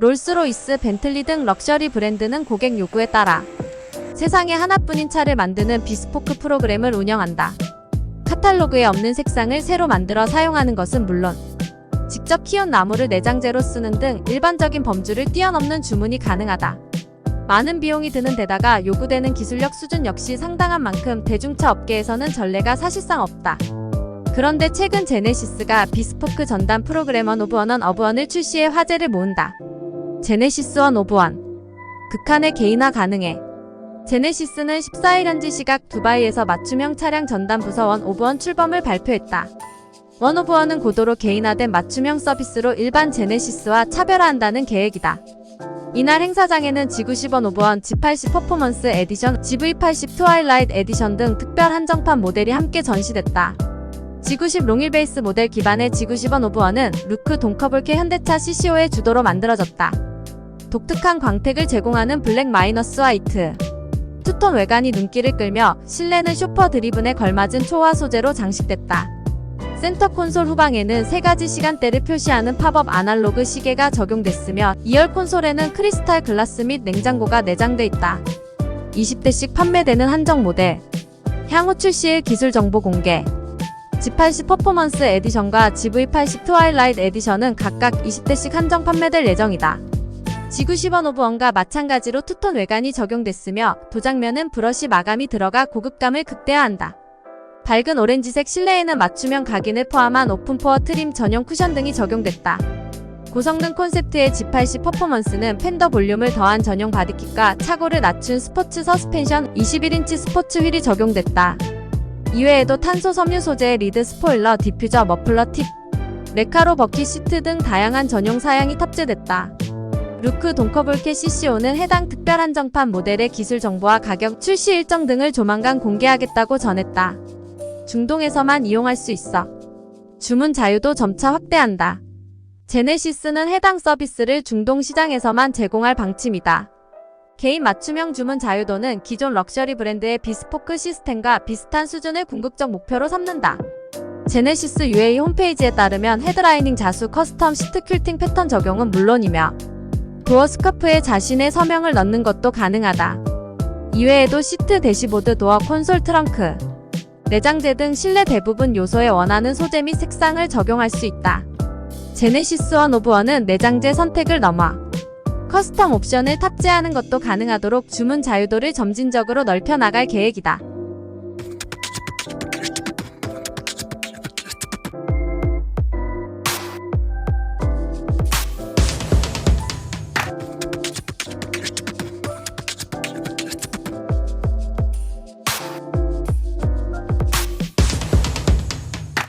롤스로이스, 벤틀리 등 럭셔리 브랜드는 고객 요구에 따라 세상에 하나뿐인 차를 만드는 비스포크 프로그램을 운영한다. 카탈로그에 없는 색상을 새로 만들어 사용하는 것은 물론 직접 키운 나무를 내장재로 쓰는 등 일반적인 범주를 뛰어넘는 주문이 가능하다. 많은 비용이 드는 데다가 요구되는 기술력 수준 역시 상당한 만큼 대중차 업계에서는 전례가 사실상 없다. 그런데 최근 제네시스가 비스포크 전담 프로그램 원 오브 원원 어브 원을 출시해 화제를 모은다. 제네시스 원 오브 원. 극한의 개인화 가능해. 제네시스는 14일 현지 시각 두바이에서 맞춤형 차량 전담 부서 원 오브 원 출범을 발표했다. 원 오브 원은 고도로 개인화된 맞춤형 서비스로 일반 제네시스와 차별화한다는 계획이다. 이날 행사장에는 G90원 오버원, G80 퍼포먼스 에디션, GV80 트와일라이트 에디션 등 특별 한정판 모델이 함께 전시됐다. G90 롱일 베이스 모델 기반의 G90원 오버원은 루크 동커블케 현대차 CCO의 주도로 만들어졌다. 독특한 광택을 제공하는 블랙 마이너스 화이트. 투톤 외관이 눈길을 끌며 실내는 슈퍼 드리븐에 걸맞은 초화 소재로 장식됐다. 센터 콘솔 후방에는 세 가지 시간대를 표시하는 팝업 아날로그 시계가 적용됐으며 2열 콘솔에는 크리스탈 글라스 및 냉장고가 내장돼 있다. 20대씩 판매되는 한정 모델. 향후 출시일 기술 정보 공개. G80 퍼포먼스 에디션과 GV80 트와일라이트 에디션은 각각 20대씩 한정 판매될 예정이다. G90원 오브원과 마찬가지로 투톤 외관이 적용됐으며 도장면은 브러쉬 마감이 들어가 고급감을 극대화한다. 밝은 오렌지색 실내에는 맞춤형 각인을 포함한 오픈포어 트림 전용 쿠션 등이 적용됐다. 고성능 콘셉트의 G80 퍼포먼스는 팬더 볼륨을 더한 전용 바디킷과 차고를 낮춘 스포츠 서스펜션 21인치 스포츠 휠이 적용됐다. 이외에도 탄소 섬유 소재의 리드 스포일러, 디퓨저, 머플러 팁, 레카로 버킷 시트 등 다양한 전용 사양이 탑재됐다. 루크 동커볼케 CCO는 해당 특별 한 정판 모델의 기술 정보와 가격, 출시 일정 등을 조만간 공개하겠다고 전했다. 중동에서만 이용할 수 있어. 주문 자유도 점차 확대한다. 제네시스는 해당 서비스를 중동 시장에서만 제공할 방침이다. 개인 맞춤형 주문 자유도는 기존 럭셔리 브랜드의 비스포크 시스템과 비슷한 수준을 궁극적 목표로 삼는다. 제네시스 UAE 홈페이지에 따르면 헤드라이닝 자수 커스텀 시트 퀼팅 패턴 적용은 물론이며 도어 스카프에 자신의 서명을 넣는 것도 가능하다. 이외에도 시트 대시보드 도어 콘솔 트렁크, 내장재 등 실내 대부분 요소에 원하는 소재 및 색상을 적용할 수 있다. 제네시스 원 오브 원은 내장재 선택을 넘어 커스텀 옵션을 탑재하는 것도 가능하도록 주문 자유도를 점진적으로 넓혀 나갈 계획이다.